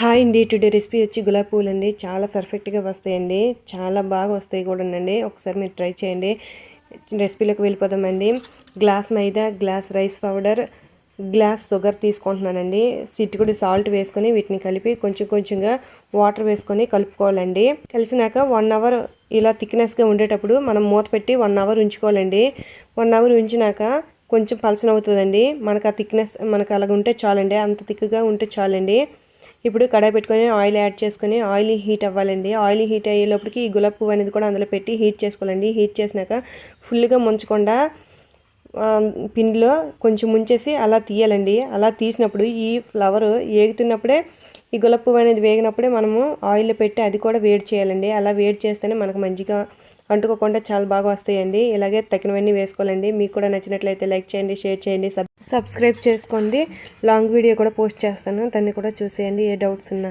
Hi అండి. Today recipe వచ్చి గులాబీ పూలు అండి చాలా పర్ఫెక్ట్గా వస్తాయండి. చాలా బాగా వస్తాయి కూడా అండి ఒకసారి మీరు ట్రై చేయండి. రెసిపీలోకి వెళ్ళిపోదామండి. Glass maida glass rice powder glass sugar తీసుకుంటున్నానండి. సిట్టుకుడి సాల్ట్ వేసుకొని వీటిని కలిపి కొంచెం కొంచెంగా వాటర్ వేసుకొని కలుపుకోవాలండి. కలిసినాక వన్ అవర్ ఇలా థిక్నెస్గా ఉండేటప్పుడు మనం మూత పెట్టి వన్ అవర్ ఉంచుకోవాలండి. వన్ అవర్ ఉంచినాక కొంచెం పలసన అవుతుందండి మనకు ఆ థిక్నెస్ మనకు అలాగ ఉంటే చాలండి. అంత థిక్గా ఉంటే చాలండి. ఇప్పుడు కడాయి పెట్టుకొని ఆయిల్ యాడ్ చేసుకొని ఆయిల్ హీట్ అవ్వాలండి. ఆయిల్ హీట్ అయ్యేలోపలికి ఈ గులాబ్ పువ్వు అనేది కూడా అందులో పెట్టి హీట్ చేసుకోవాలండి. హీట్ చేసినాక ఫుల్గా ముంచకుండా పిండిలో కొంచెం ముంచేసి అలా తీయాలండి. అలా తీసినప్పుడు ఈ ఫ్లవర్ ఏగుతున్నప్పుడే ఈ గులాబ్ పువ్వు అనేది వేగినప్పుడే మనము ఆయిల్లో పెట్టి అది కూడా వేడి చేయాలండి. అలా వేడి చేస్తేనే మనకు మంచిగా అంటుకోకుండా చాలా బాగా వస్తాయండి. ఇలాగే తగినవన్నీ వేసుకోవాలండి. మీకు కూడా నచ్చినట్లయితే లైక్ చేయండి షేర్ చేయండి సబ్ సబ్స్క్రైబ్ చేసుకోండి. లాంగ్ వీడియో కూడా పోస్ట్ చేస్తాను. దాన్ని కూడా చూసేయండి. ఏ డౌట్స్ ఉన్నా